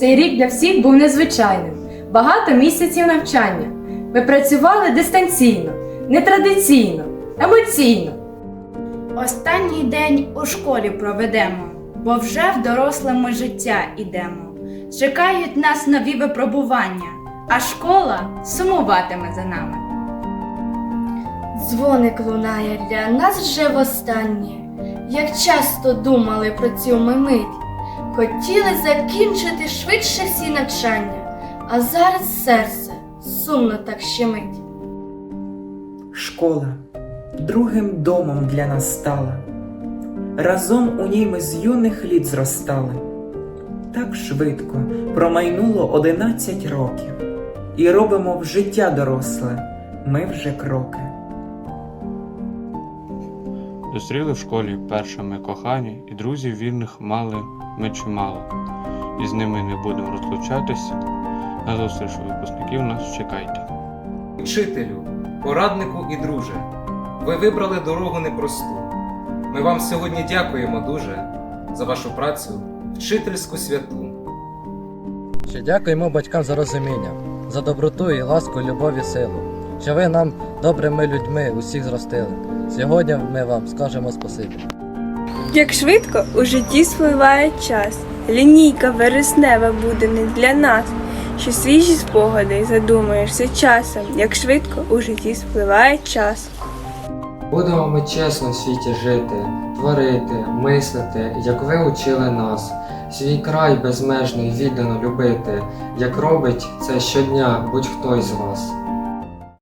Цей рік для всіх був незвичайним. Багато місяців навчання. Ми працювали дистанційно, нетрадиційно, емоційно. Останній день у школі проведемо, бо вже в дорослому життя ідемо. Чекають нас нові випробування, а школа сумуватиме за нами. Дзвоник лунає для нас вже востаннє. Як часто думали про цю ми мить, хотіли закінчити швидше всі навчання, а зараз серце сумно так щемить. Школа другим домом для нас стала. Разом у ній ми з юних літ зростали. Так швидко промайнуло одинадцять років, і робимо в життя доросле ми вже кроки. Зустріли в школі першими кохані, і друзів вірних мали ми чимало. І з ними не будемо розлучатись. На зустріч у випускників нас чекайте. Вчителю, пораднику і друже, ви вибрали дорогу непросту. Ми вам сьогодні дякуємо дуже за вашу працю, вчительську святу. Ще дякуємо батькам за розуміння, за доброту і ласку, любов і силу, що ви нам добрими людьми усіх зростили. Сьогодні ми вам скажемо спасибі. Як швидко у житті спливає час, лінійка вереснева буде не для нас, що свіжі спогади задумаєшся часом, як швидко у житті спливає час. Будемо ми чесно в світі жити, творити, мислити, як ви учили нас, свій край безмежний віддано любити, як робить це щодня будь-хто із вас.